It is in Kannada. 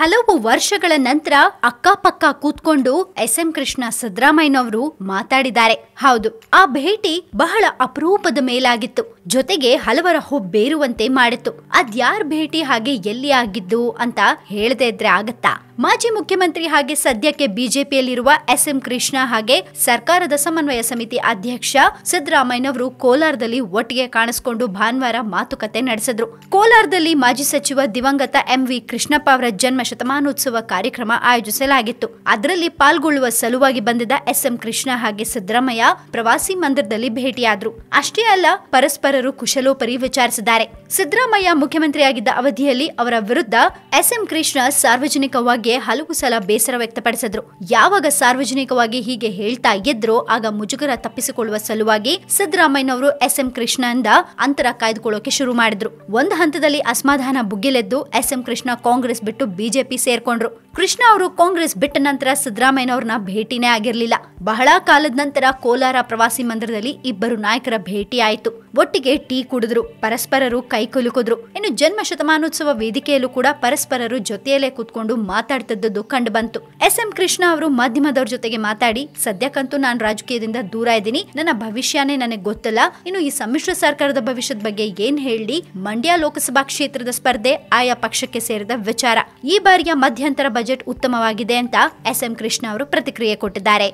ಹಲವು ವರ್ಷಗಳ ನಂತರ ಅಕ್ಕಪಕ್ಕ ಕೂತ್ಕೊಂಡು ಎಸ್ ಎಂ ಕೃಷ್ಣ ಸಿದ್ದರಾಮಯ್ಯನವರು ಮಾತಾಡಿದ್ದಾರೆ. ಹೌದು, ಆ ಭೇಟಿ ಬಹಳ ಅಪರೂಪದ ಮೇಲಾಗಿತ್ತು. ಜೊತೆಗೆ ಹಲವರ ಹುಬ್ಬೇರುವಂತೆ ಮಾಡಿತ್ತು ಅದ್ಯಾರ್ ಭೇಟಿ ಹಾಗೆ ಎಲ್ಲಿ ಆಗಿದ್ದು ಅಂತ ಹೇಳದೆ ಇದ್ರೆ ಆಗತ್ತಾ? ಮಾಜಿ ಮುಖ್ಯಮಂತ್ರಿ ಹಾಗೆ ಸದ್ಯಕ್ಕೆ ಬಿಜೆಪಿಯಲ್ಲಿರುವ ಎಸ್ ಎಂ ಕೃಷ್ಣ ಹಾಗೆ ಸರ್ಕಾರದ ಸಮನ್ವಯ ಸಮಿತಿ ಅಧ್ಯಕ್ಷ ಸಿದ್ದರಾಮಯ್ಯನವರು ಕೋಲಾರದಲ್ಲಿ ಒಟ್ಟಿಗೆ ಕಾಣಿಸಿಕೊಂಡು ಭಾನುವಾರ ಮಾತುಕತೆ ನಡೆಸಿದ್ರು. ಕೋಲಾರದಲ್ಲಿ ಮಾಜಿ ಸಚಿವ ದಿವಂಗತ ಎಂ ವಿ ಕೃಷ್ಣಪ್ಪ ಅವರ ಜನ್ಮ ಶತಮಾನೋತ್ಸವ ಕಾರ್ಯಕ್ರಮ ಆಯೋಜಿಸಲಾಗಿತ್ತು. ಅದರಲ್ಲಿ ಪಾಲ್ಗೊಳ್ಳುವ ಸಲುವಾಗಿ ಬಂದಿದ್ದ ಎಸ್ ಎಂ ಕೃಷ್ಣ ಹಾಗೆ ಸಿದ್ದರಾಮಯ್ಯ ಪ್ರವಾಸಿ ಮಂದಿರದಲ್ಲಿ ಭೇಟಿಯಾದ್ರು. ಅಷ್ಟೇ ಅಲ್ಲ ಪರಸ್ಪರರು ಕುಶಲೋಪರಿ ವಿಚಾರಿಸಿದ್ದಾರೆ. ಸಿದ್ದರಾಮಯ್ಯ ಮುಖ್ಯಮಂತ್ರಿಯಾಗಿದ್ದ ಅವಧಿಯಲ್ಲಿ ಅವರ ವಿರುದ್ಧ ಎಸ್ಎಂ ಕೃಷ್ಣ ಸಾರ್ವಜನಿಕವಾಗಿ ಹಲವು ಸಲ ಬೇಸರ ವ್ಯಕ್ತಪಡಿಸಿದ್ರು. ಯಾವಾಗ ಸಾರ್ವಜನಿಕವಾಗಿ ಹೀಗೆ ಹೇಳ್ತಾ ಇದ್ರೋ ಆಗ ಮುಜುಗರ ತಪ್ಪಿಸಿಕೊಳ್ಳುವ ಸಲುವಾಗಿ ಸಿದ್ದರಾಮಯ್ಯನವರು ಎಸ್ಎಂ ಕೃಷ್ಣಂದ ಅಂತರ ಕಾಯ್ದುಕೊಳ್ಳೋಕೆ ಶುರು ಮಾಡಿದ್ರು. ಒಂದು ಹಂತದಲ್ಲಿ ಅಸಮಾಧಾನ ಬುಗ್ಗಿಲೆದ್ದು ಎಸ್ಎಂ ಕೃಷ್ಣ ಕಾಂಗ್ರೆಸ್ ಬಿಟ್ಟು ಬಿಜೆಪಿ ಸೇರ್ಕೊಂಡ್ರು. ಕೃಷ್ಣ ಅವರು ಕಾಂಗ್ರೆಸ್ ಬಿಟ್ಟ ನಂತರ ಸಿದ್ದರಾಮಯ್ಯನವ್ರನ್ನ ಭೇಟಿನೇ ಆಗಿರ್ಲಿಲ್ಲ. ಬಹಳ ಕಾಲದ ನಂತರ ಕೋಲಾರ ಪ್ರವಾಸಿ ಮಂದಿರದಲ್ಲಿ ಇಬ್ಬರು ನಾಯಕರ ಭೇಟಿ ಆಯಿತು ಒಟ್ಟಿಗೆ ಟೀ ಕುಡಿದ್ರು, ಪರಸ್ಪರರು ಕೈ ಕುಲುಕಿದ್ರು. ಇನ್ನು ಜನ್ಮ ಶತಮಾನೋತ್ಸವ ವೇದಿಕೆಯಲ್ಲೂ ಕೂಡ ಪರಸ್ಪರರು ಜೊತೆಯಲ್ಲೇ ಕೂತ್ಕೊಂಡು ಮಾತಾಡ್ತಿದ್ದದ್ದು ಕಂಡು ಬಂತು. ಎಸ್ ಎಂ ಕೃಷ್ಣ ಅವರು ಮಾಧ್ಯಮದವ್ರ ಜೊತೆಗೆ ಮಾತಾಡಿ, ಸದ್ಯಕ್ಕಂತೂ ನಾನು ರಾಜಕೀಯದಿಂದ ದೂರ ಇದ್ದೀನಿ, ನನ್ನ ಭವಿಷ್ಯನೇ ನನಗೆ ಗೊತ್ತಿಲ್ಲ. ಇನ್ನು ಈ ಸಮ್ಮಿಶ್ರ ಸರ್ಕಾರದ ಭವಿಷ್ಯದ ಬಗ್ಗೆ ಏನ್ ಹೇಳಿ, ಮಂಡ್ಯ ಲೋಕಸಭಾ ಕ್ಷೇತ್ರದ ಸ್ಪರ್ಧೆ ಆಯಾ ಪಕ್ಷಕ್ಕೆ ಸೇರಿದ ವಿಚಾರ. ಈ ಬಾರಿಯ ಮಧ್ಯಂತರ ಬಜೆಟ್ ಉತ್ತಮವಾಗಿದೆ ಅಂತ ಎಸ್ ಎಂ ಕೃಷ್ಣ ಅವರು ಪ್ರತಿಕ್ರಿಯೆ ಕೊಟ್ಟಿದ್ದಾರೆ.